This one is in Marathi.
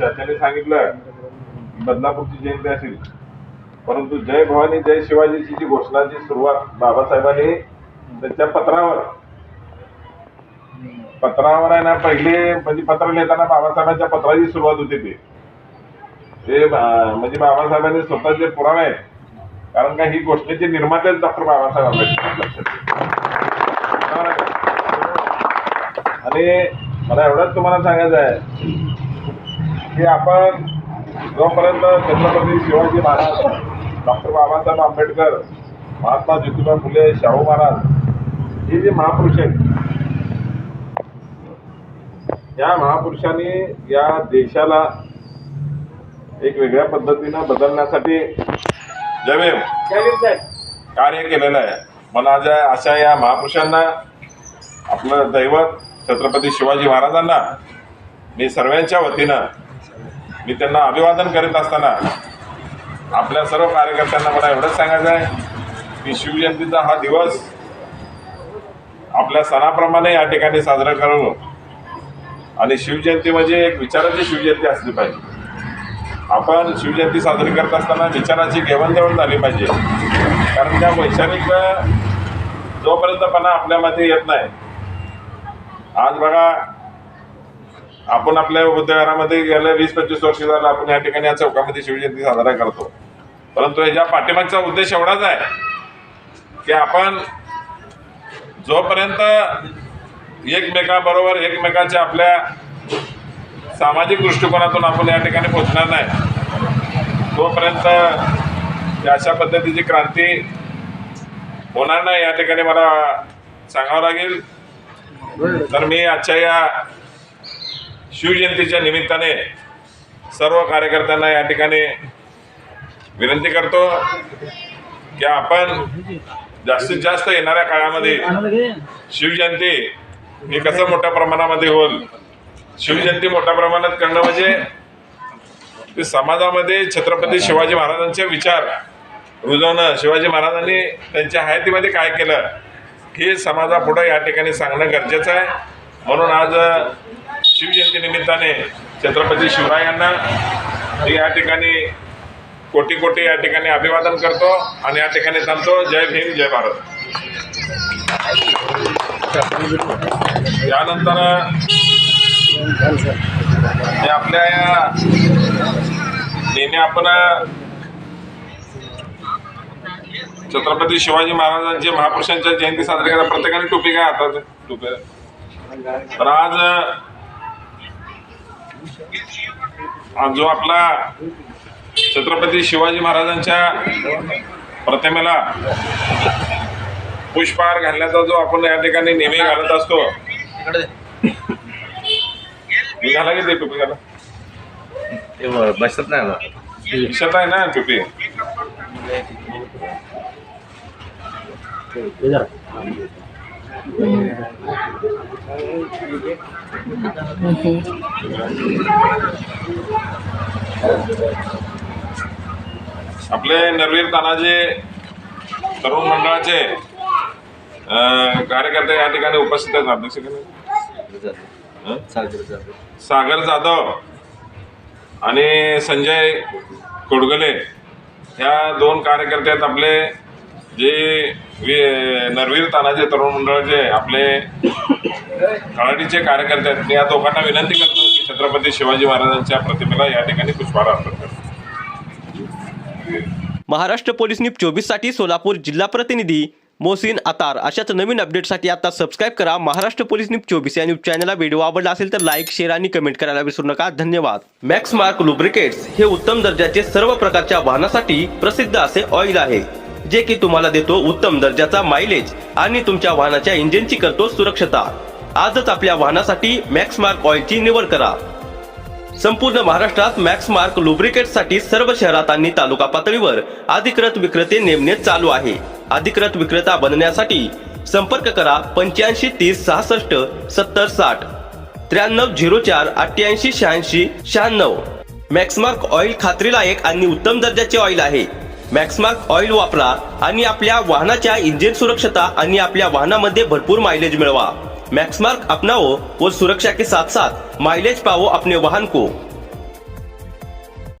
एवढंच सांगितलं बदलापूरची जयंती असेल. परंतु जय भवानी जय शिवाजीची जी घोषणाची सुरुवात बाबासाहेबांनी त्यांच्या पत्रावर. पत्रावर आहे ना पहिले म्हणजे पत्र लिहिताना बाबासाहेबांच्या पत्राची सुरुवात होती ती. ते म्हणजे बाबासाहेबांनी स्वतःचे पुरावे आहेत कारण का ही गोष्टीचे निर्मातेच डॉक्टर बाबासाहेब आंबेडकर. लक्षात आणि मला एवढंच तुम्हाला सांगायचं आहे की आपण जोपर्यंत छत्रपती शिवाजी महाराज डॉक्टर बाबासाहेब आंबेडकर महात्मा ज्योतिबा फुले शाहू महाराज हे जे महापुरुष आहेत या महापुरुषांनी या देशाला एक वेगळ्या पद्धतीनं बदलण्यासाठी जय कार्य केलेलं आहे. मला आज अशा या महापुरुषांना आपलं दैवत छत्रपती शिवाजी महाराजांना मी सर्वांच्या वतीनं मी त्यांना अभिवादन करीत असताना आपल्या सर्व कार्यकर्त्यांना मला एवढंच सांगायचं आहे की शिवजयंतीचा हा दिवस आपल्या सणाप्रमाणे या ठिकाणी साजरा करू आणि शिवजयंती म्हणजे एक विचाराची शिवजयंती असली पाहिजे. आपण शिवजयंती साजरी करत असताना विचाराची घेवाणदेवाण झाली पाहिजे. कारण त्या वैचारिक जोपर्यंतपणा आपल्यामध्ये येत नाही आज बघा आपण आपल्या बुद्धविहारामध्ये गेल्या वीस पंचवीस वर्ष झालं आपण या ठिकाणी या चौकामध्ये शिवजयंती साजरा करतो. परंतु याच्या पाठीमागचा उद्देश एवढाच आहे की आपण जोपर्यंत एकमेकाबरोबर एकमेकाच्या आपल्या सामाजिक दृष्टिकोनातून आपण या ठिकाणी पोहोचणार नाही तोपर्यंत या अशा पद्धतीची क्रांती होणार नाही या ठिकाणी मला सांगावं लागेल. तर मी आजच्या या शिवजयंतीच्या निमित्ताने सर्व कार्यकर्त्यांना या ठिकाणी विनंती करतो की आपण जास्तीत जास्त येणाऱ्या काळामध्ये शिवजयंती ही कसं मोठ्या प्रमाणामध्ये होईल? शिवजयंती मोठ्या प्रमाणात करणं म्हणजे ते समाजामध्ये छत्रपती शिवाजी महाराजांचे विचार रुजवणं. शिवाजी महाराजांनी त्यांच्या हयातीमध्ये काय केलं? हे समाजापुढं या ठिकाणी सांगणं गरजेचं आहे. म्हणून आज शिवजयंती निमित्ताने छत्रपती शिवरायांना या ठिकाणी कोटी कोटी या ठिकाणी अभिवादन करतो आणि या ठिकाणी थांबतो जय भीम जय भारत. यानंतर आपल्या या नेहमी आपण छत्रपती शिवाजी महाराजांचे महापुरुषांच्या जयंती साजरी करायला प्रत्येकाने टोपी काय हातात टोपी तर आज जो आपला छत्रपती शिवाजी महाराजांच्या प्रतिमेला पुष्पहार घालण्याचा जो आपण या ठिकाणी नेहमी घालत असतो. घाला की ते टोपी घाला. बसत नाही दिसत आहे ना टोपी? आपले नरवीर तानाजी तरुण मंडळाचे कार्यकर्ते या ठिकाणी उपस्थित आहेत. अध्यक्ष? सागर जाधव आणि संजय कोडगले. ह्या दोन कार्यकर्ते आहेत आपले जे वि- नरवीर तानाजी तरुण मंडळाचे आपले तळाटीचे कार्यकर्ते आहेत मी या दोघांना विनंती करतो की छत्रपती शिवाजी महाराजांच्या प्रतिमेला या ठिकाणी पुष्पहार अर्पण करतो महाराष्ट्र पोलीस न्यूज चोवीससाठी सोलापूर जिल्हा प्रतिनिधी मोसिन अतार. अशाच नवीन अपडेटसाठी आता सबस्क्राईब करा. महाराष्ट्र पोलीस न्यूज चोवीस या न्यूज चॅनलला व्हिडिओ आवडला असेल तर लाईक शेअर आणि कमेंट करायला विसरू नका. धन्यवाद. मॅक्स मार्क लुब्रिकेट्स हे उत्तम दर्जाचे सर्व प्रकारच्या वाहनासाठी प्रसिद्ध असे ऑइल आहे. जे की तुम्हाला देतो उत्तम दर्जाचा मायलेज आणि तुमच्या वाहनाच्या इंजिनची करतो सुरक्षता. आजच आपल्या वाहनासाठी मॅक्स मार्क ऑइलची निवड करा. संपूर्ण महाराष्ट्रात मॅक्स मार्क लुब्रिकेटसाठी सर्व शहरात आणि तालुका पातळीवर अधिकृत विक्रेते नेमणे चालू आहे. अधिकृत विक्रेता बनण्यासाठी संपर्क करा पंच्याऐंशी तीस सहासष्ट सत्तर साठ त्र्याण्णव झिरो चार अठ्ठ्याऐंशी शहाऐंशी शहाण्णव. मॅक्समार्क ऑइल खात्रीलायक आणि उत्तम दर्जाचे ऑइल आहे. मॅक्समार्क ऑइल वापरा आणि आपल्या वाहनाच्या इंजिन सुरक्षता आणि आपल्या वाहनामध्ये भरपूर मायलेज मिळवा. मैक्समार्क अपनाओ और सुरक्षा के साथ साथ माइलेज पाओ अपने वाहन को.